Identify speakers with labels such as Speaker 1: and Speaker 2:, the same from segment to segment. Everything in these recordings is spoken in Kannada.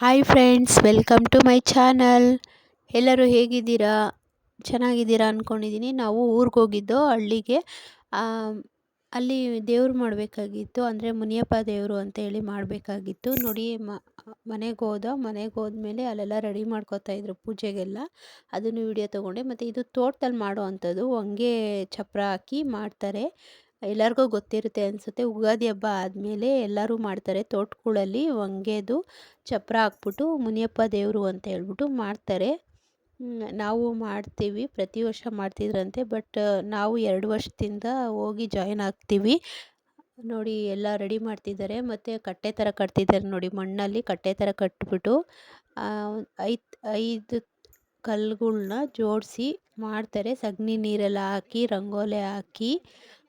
Speaker 1: Hi friends welcome to my channel ಎಲ್ಲರೂ ಹೇಗಿದ್ದೀರಾ? ಚೆನ್ನಾಗಿದ್ದೀರಾ ಅಂದ್ಕೊಂಡಿದ್ದೀನಿ ನಾವು ಊರಿಗೆ ಹೋಗಿದ್ದು ಹಳ್ಳಿಗೆ. ಅಲ್ಲಿ ದೇವ್ರು ಮಾಡಬೇಕಾಗಿತ್ತು. ಅಂದರೆ ಮುನಿಯಪ್ಪ ದೇವರು ಅಂತ ಹೇಳಿ ಮಾಡಬೇಕಾಗಿತ್ತು. ನೋಡಿ ಮನೆಗೆ ಹೋದ, ಮನೆಗೆ ಹೋದ್ಮೇಲೆ ಅಲ್ಲೆಲ್ಲ ರೆಡಿ ಮಾಡ್ಕೋತಾ ಇದ್ರು ಪೂಜೆಗೆಲ್ಲ. ಅದನ್ನು ವಿಡಿಯೋ ತೊಗೊಂಡೆ. ಮತ್ತು ಇದು ತೋಟದಲ್ಲಿ ಮಾಡೋ ಅಂಥದ್ದು ಹಂಗೆ ಚಪ್ಪರ ಹಾಕಿ ಮಾಡ್ತಾರೆ. ಎಲ್ಲರಿಗೂ ಗೊತ್ತಿರುತ್ತೆ ಅನಿಸುತ್ತೆ. ಯುಗಾದಿ ಹಬ್ಬ ಆದಮೇಲೆ ಎಲ್ಲರೂ ಮಾಡ್ತಾರೆ. ತೋಟಗಳಲ್ಲಿ ಹೊಂಗೆದು ಚಪ್ಪರ ಹಾಕ್ಬಿಟ್ಟು ಮುನಿಯಪ್ಪ ದೇವರು ಅಂತ ಹೇಳ್ಬಿಟ್ಟು ಮಾಡ್ತಾರೆ. ನಾವು ಮಾಡ್ತೀವಿ. ಪ್ರತಿ ವರ್ಷ ಮಾಡ್ತಿದ್ರಂತೆ. ಬಟ್, ನಾವು ಎರಡು ವರ್ಷದಿಂದ ಹೋಗಿ ಜಾಯಿನ್ ಆಗ್ತೀವಿ. ನೋಡಿ, ಎಲ್ಲ ರೆಡಿ ಮಾಡ್ತಿದ್ದಾರೆ. ಮತ್ತು ಕಟ್ಟೆ ಥರ ಕಟ್ತಿದ್ದಾರೆ ನೋಡಿ. ಮಣ್ಣಲ್ಲಿ ಕಟ್ಟೆ ಥರ ಕಟ್ಬಿಟ್ಟು ಐದು ಐದು ಕಲ್ಲುಗಳನ್ನ ಜೋಡಿಸಿ ಮಾಡ್ತಾರೆ. ಸಗಣಿ ನೀರೆಲ್ಲ ಹಾಕಿ, ರಂಗೋಲಿ ಹಾಕಿ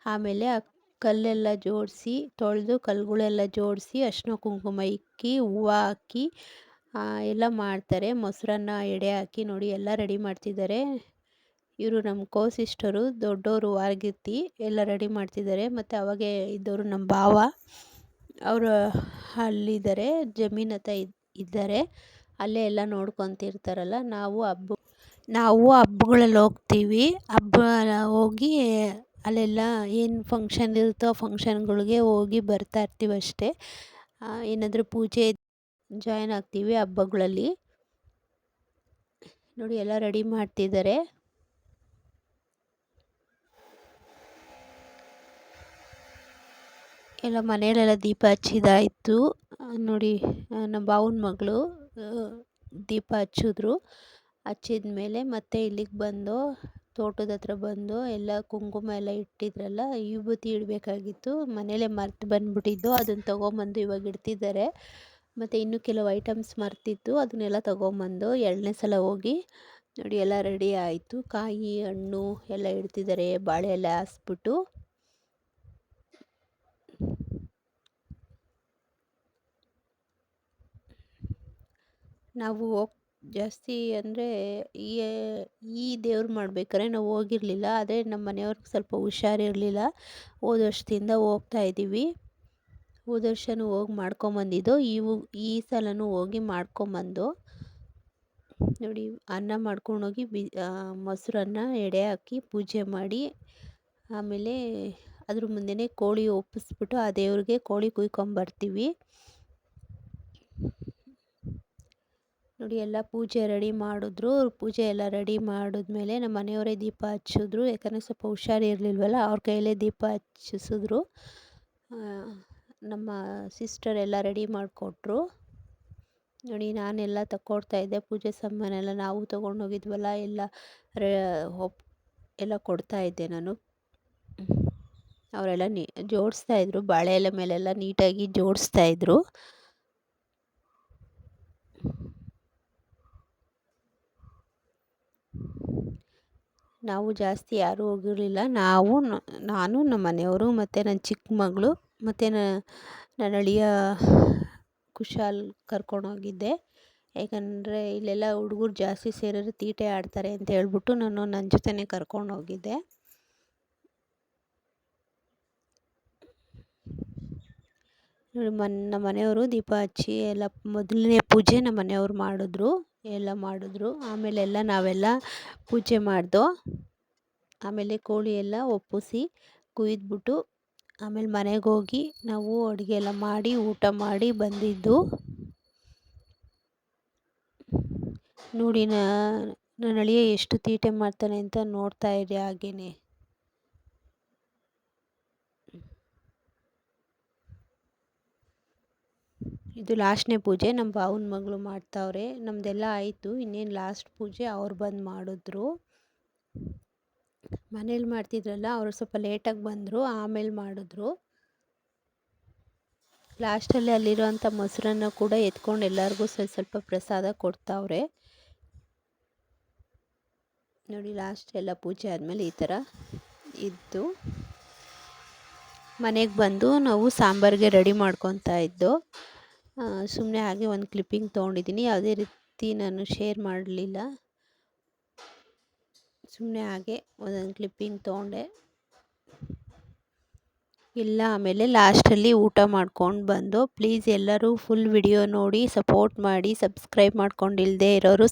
Speaker 1: ಆಮೇಲೆ ಆ ಕಲ್ಲೆಲ್ಲ ಜೋಡಿಸಿ, ತೊಳೆದು ಕಲ್ಲುಗಳೆಲ್ಲ ಜೋಡಿಸಿ, ಅರಿಶಿನ ಕುಂಕುಮ ಇಕ್ಕಿ, ಹೂವು ಹಾಕಿ ಎಲ್ಲ ಮಾಡ್ತಾರೆ. ಮೊಸರನ್ನ, ಎಡೆ ಹಾಕಿ ನೋಡಿ ಎಲ್ಲ ರೆಡಿ ಮಾಡ್ತಿದ್ದಾರೆ. ಇವರು ನಮ್ಮ ಕೋ ಸಿಸ್ಟರು ದೊಡ್ಡವರು ವಾರಗಿತ್ತಿ ಎಲ್ಲ ರೆಡಿ ಮಾಡ್ತಿದ್ದಾರೆ. ಮತ್ತು ಅವಾಗೆ ಇದ್ದವರು ನಮ್ಮ ಭಾವ, ಅವರು ಅಲ್ಲಿದ್ದಾರೆ, ಜಮೀನ್ ಹತ್ರ ಇದ್ದಾರೆ. ಅಲ್ಲೇ ಎಲ್ಲ ನೋಡ್ಕೊತಿರ್ತಾರಲ್ಲ, ನಾವು ಹಬ್ಬ, ನಾವು ಹಬ್ಬಗಳಲ್ಲಿ ಹೋಗ್ತೀವಿ. ಹಬ್ಬ, ಹೋಗಿ ಅಲ್ಲೆಲ್ಲ ಏನು ಫಂಕ್ಷನ್ ಇರುತ್ತೋ ಆ ಫಂಕ್ಷನ್ಗಳಿಗೆ ಹೋಗಿ ಬರ್ತಾ ಇರ್ತೀವಿ ಅಷ್ಟೇ. ಏನಾದರೂ ಪೂಜೆ ಜಾಯ್ನ್ ಆಗ್ತೀವಿ ಹಬ್ಬಗಳಲ್ಲಿ. ನೋಡಿ ಎಲ್ಲ ರೆಡಿ ಮಾಡ್ತಿದ್ದಾರೆ. ಎಲ್ಲ ಮನೆಯಲ್ಲೆಲ್ಲ ದೀಪ ಹಚ್ಚಿದಾಯಿತು. ನೋಡಿ ನಮ್ಮ ಬಾವನ ಮಗಳು ದೀಪ ಹಚ್ಚಿದ್ರು. ಹಚ್ಚಿದ ಮೇಲೆ ಮತ್ತೆ ಇಲ್ಲಿಗೆ ಬಂದು ತೋಟದ ಹತ್ರ ಬಂದು ಎಲ್ಲ ಕುಂಕುಮ ಎಲ್ಲ ಇಟ್ಟಿದ್ರಲ್ಲ, ವಿಭೂತಿ ಇಡಬೇಕಾಗಿತ್ತು. ಮನೇಲೆ ಮರ್ತು ಬಂದ್ಬಿಟ್ಟಿದ್ದು. ಅದನ್ನು ತೊಗೊಂಬಂದು ಇವಾಗ ಇಡ್ತಿದ್ದಾರೆ. ಮತ್ತು ಇನ್ನೂ ಕೆಲವು ಐಟಮ್ಸ್ ಮರ್ತಿತ್ತು. ಅದನ್ನೆಲ್ಲ ತೊಗೊಂಬಂದು ಎರಡನೇ ಸಲ ಹೋಗಿ ನೋಡಿ ಎಲ್ಲ ರೆಡಿ ಆಯಿತು. ಕಾಯಿ, ಹಣ್ಣು ಎಲ್ಲ ಇಡ್ತಿದ್ದಾರೆ. ಬಾಳೆ ಎಲ್ಲ ಹಾಸ್ಬಿಟ್ಟು. ನಾವು ಹೋಗ್ ಜಾಸ್ತಿ ಅಂದರೆ ಈ ಈ ದೇವ್ರು ಮಾಡ್ಬೇಕಾದ್ರೆ ನಾವು ಹೋಗಿರಲಿಲ್ಲ. ಆದರೆ ನಮ್ಮ ಮನೆಯವ್ರಿಗೆ ಸ್ವಲ್ಪ ಹುಷಾರಿರಲಿಲ್ಲ ಹೋದ ವರ್ಷದಿಂದ ಹೋಗ್ತಾ ಇದ್ದೀವಿ ಹೋದ ವರ್ಷವೂ ಹೋಗಿ ಮಾಡ್ಕೊಂಬಂದಿದ್ದು. ಇವು, ಈ ಸಲವೂ ಹೋಗಿ ಮಾಡ್ಕೊಂಬಂದು ನೋಡಿ ಅನ್ನ ಮಾಡ್ಕೊಂಡೋಗಿ ಬಿ ಮೊಸರನ್ನ ಎಡೆ ಹಾಕಿ ಪೂಜೆ ಮಾಡಿ ಆಮೇಲೆ ಅದ್ರ ಮುಂದೆಯೇ ಕೋಳಿ ಒಪ್ಪಿಸ್ಬಿಟ್ಟು ಆ ದೇವ್ರಿಗೆ ಕೋಳಿ ಕುಯ್ಕೊಂಬರ್ತೀವಿ. ನೋಡಿ ಎಲ್ಲ ಪೂಜೆ ರೆಡಿ ಮಾಡಿದ್ರು. ಪೂಜೆ ಎಲ್ಲ ರೆಡಿ ಮಾಡಿದ್ಮೇಲೆ ನಮ್ಮ ಮನೆಯವರೇ ದೀಪ ಹಚ್ಚಿದ್ರು. ಯಾಕಂದರೆ ಸ್ವಲ್ಪ ಹುಷಾರಿರಲಿಲ್ವಲ್ಲ ಅವ್ರ ಕೈಯಲ್ಲೇ ದೀಪ ಹಚ್ಚಿಸಿದ್ರು. ನಮ್ಮ ಸಿಸ್ಟರ್ ಎಲ್ಲ ರೆಡಿ ಮಾಡಿಕೊಟ್ರು. ನೋಡಿ ನಾನೆಲ್ಲ ತಗೊಳ್ತಾ ಇದ್ದೆ. ಪೂಜೆ ಸಾಮಾನೆಲ್ಲ ನಾವು ತೊಗೊಂಡೋಗಿದ್ವಲ್ಲ, ಎಲ್ಲ ರೇ ಹೊಪ್ ಎಲ್ಲ ಕೊಡ್ತಾ ಇದ್ದೆ ನಾನು. ಅವರೆಲ್ಲ ನೀ, ಜೋಡಿಸ್ತಾ ಇದ್ರು. ಬಾಳೆ ಎಲೆ ಮೇಲೆಲ್ಲ ನೀಟಾಗಿ ಜೋಡಿಸ್ತಾ ಇದ್ರು. ನಾವು ಜಾಸ್ತಿ ಯಾರೂ ಹೋಗಿರಲಿಲ್ಲ. ನಾವು ನಾನು, ನಮ್ಮ ಮನೆಯವರು ಮತ್ತು ನನ್ನ ಚಿಕ್ಕ ಮಗಳು ಮತ್ತು ನನ್ನ ಅಳಿಯ ಕುಶಾಲ್ ಕರ್ಕೊಂಡೋಗಿದ್ದೆ ಯಾಕಂದರೆ ಇಲ್ಲೆಲ್ಲ ಹುಡುಗರು ಜಾಸ್ತಿ ಸೇರಿದ್ರೆ ತೀಟೆ ಆಡ್ತಾರೆ ಅಂತ ಹೇಳ್ಬಿಟ್ಟು ನಾನು ನನ್ನ ಜೊತೆನೇ ಕರ್ಕೊಂಡೋಗಿದ್ದೆ ಮನ್, ನಮ್ಮ ಮನೆಯವರು ದೀಪ ಹಚ್ಚಿ ಎಲ್ಲ ಮೊದಲನೇ ಪೂಜೆ ನಮ್ಮ ಮನೆಯವ್ರು ಮಾಡಿದ್ರು. ಎಲ್ಲ ಮಾಡಿದ್ರು. ಆಮೇಲೆ ಎಲ್ಲ ನಾವೆಲ್ಲ ಪೂಜೆ ಮಾಡ್ದೋ, ಆಮೇಲೆ ಕೋಳಿ ಎಲ್ಲ ಒಪ್ಪಿಸಿ ಕುಯ್ದುಬಿಟ್ಟು, ಆಮೇಲೆ ಮನೆಗೆ ಹೋಗಿ ನಾವು ಅಡುಗೆ ಎಲ್ಲ ಮಾಡಿ, ಊಟ ಮಾಡಿ ಬಂದಿದ್ದು. ನೋಡಿ ನನ್ನ ಅಳಿಯ ಎಷ್ಟು ತೀಟೆ ಮಾಡ್ತಾನೆ ಅಂತ ನೋಡ್ತಾ ಇದೆ ಹಾಗೇನೆ. ಇದು ಲಾಸ್ಟ್ನೇ ಪೂಜೆ, ನಮ್ಮ ಭಾವನ ಮಗಳು ಮಾಡ್ತಾವ್ರೆ. ನಮ್ಮದೆಲ್ಲ ಆಯಿತು, ಇನ್ನೇನು ಲಾಸ್ಟ್ ಪೂಜೆ ಅವ್ರು ಬಂದು ಮಾಡಿದ್ರು. ಮನೇಲಿ ಮಾಡ್ತಿದ್ರಲ್ಲ, ಅವರು ಸ್ವಲ್ಪ ಲೇಟಾಗಿ ಬಂದರು, ಆಮೇಲೆ ಮಾಡಿದ್ರು. ಲಾಸ್ಟಲ್ಲಿ ಅಲ್ಲಿರುವಂಥ ಮೊಸರನ್ನ ಕೂಡ ಎತ್ಕೊಂಡು ಎಲ್ಲರಿಗೂ ಸ್ವಲ್ಪ ಸ್ವಲ್ಪ ಪ್ರಸಾದ ಕೊಡ್ತಾವ್ರೆ. ನೋಡಿ, ಲಾಸ್ಟ್ ಎಲ್ಲ ಪೂಜೆ ಆದಮೇಲೆ ಈ ಥರ ಇದ್ದು. ಮನೆಗೆ ಬಂದು ನಾವು ಸಾಂಬಾರಿಗೆ ರೆಡಿ ಮಾಡ್ಕೊತಾ ಇದ್ದು. ಸುಮ್ಮನೆ ಹಾಗೆ ಒಂದು ಕ್ಲಿಪ್ಪಿಂಗ್ ತೊಗೊಂಡಿದ್ದೀನಿ. ಯಾವುದೇ ರೀತಿ ನಾನು ಶೇರ್ ಮಾಡಲಿಲ್ಲ. ಸುಮ್ಮನೆ ಹಾಗೆ ಒಂದೊಂದು ಕ್ಲಿಪ್ಪಿಂಗ್ ತೊಗೊಂಡೆ. ಇಲ್ಲ, ಆಮೇಲೆ ಲಾಸ್ಟಲ್ಲಿ ಊಟ ಮಾಡ್ಕೊಂಡು ಬಂದು ಪ್ಲೀಸ್ ಎಲ್ಲರೂ ಫುಲ್ ವಿಡಿಯೋ ನೋಡಿ ಸಪೋರ್ಟ್ ಮಾಡಿ ಸಬ್ಸ್ಕ್ರೈಬ್ ಮಾಡ್ಕೊಂಡಿಲ್ಲದೆ ಇರೋರು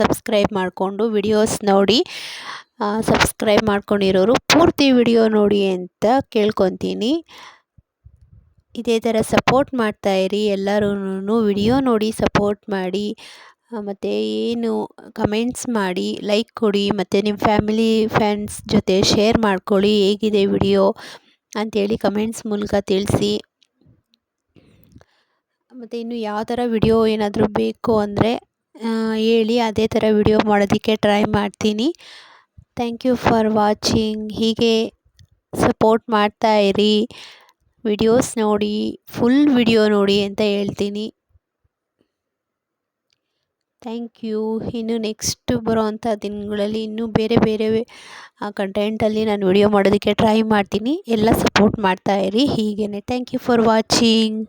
Speaker 1: ಸಬ್ಸ್ಕ್ರೈಬ್ ಮಾಡಿಕೊಂಡು ವಿಡಿಯೋಸ್ ನೋಡಿ ಸಬ್ಸ್ಕ್ರೈಬ್ ಮಾಡ್ಕೊಂಡಿರೋರು ಪೂರ್ತಿ ವಿಡಿಯೋ ನೋಡಿ ಅಂತ ಕೇಳ್ಕೊತೀನಿ. ಇದೇ ಥರ ಸಪೋರ್ಟ್ ಇರಿ ಎಲ್ಲರೂ ವಿಡಿಯೋ ನೋಡಿ ಸಪೋರ್ಟ್ ಮಾಡಿ ಮತ್ತು ಏನು ಕಮೆಂಟ್ಸ್ ಮಾಡಿ ಲೈಕ್ ಕೊಡಿ, ಮತ್ತು ನಿಮ್ಮ ಫ್ಯಾಮಿಲಿ ಫ್ರೆಂಡ್ಸ್ ಜೊತೆ ಶೇರ್ ಮಾಡ್ಕೊಳ್ಳಿ, ಹೇಗಿದೆ ವಿಡಿಯೋ ಅಂಥೇಳಿ ಕಮೆಂಟ್ಸ್ ಮೂಲಕ ತಿಳಿಸಿ. ಮತ್ತು ಇನ್ನು ಯಾವ ಥರ ವಿಡಿಯೋ ಏನಾದರೂ ಬೇಕು ಅಂದರೆ ಹೇಳಿ, ಅದೇ ಥರ ವಿಡಿಯೋ ಮಾಡೋದಕ್ಕೆ ಟ್ರೈ ಮಾಡ್ತೀನಿ. ಥ್ಯಾಂಕ್ ಯು ಫಾರ್ ವಾಚಿಂಗ್ ಹೀಗೆ ಸಪೋರ್ಟ್ ಮಾಡ್ತಾಯಿರಿ ವಿಡಿಯೋಸ್ ನೋಡಿ ಫುಲ್ ವಿಡಿಯೋ ನೋಡಿ ಅಂತ ಹೇಳ್ತೀನಿ. ಥ್ಯಾಂಕ್ ಯು ಇನ್ನು ನೆಕ್ಸ್ಟ್ ಬರೋವಂಥ ದಿನಗಳಲ್ಲಿ ಇನ್ನೂ ಬೇರೆ ಬೇರೆ ಕಂಟೆಂಟಲ್ಲಿ ನಾನು ವಿಡಿಯೋ ಮಾಡೋದಕ್ಕೆ ಟ್ರೈ ಮಾಡ್ತೀನಿ. ಎಲ್ಲ ಸಪೋರ್ಟ್ ಮಾಡ್ತಾಯಿರಿ ಹೀಗೇ ಥ್ಯಾಂಕ್ ಯು ಫಾರ್ ವಾಚಿಂಗ್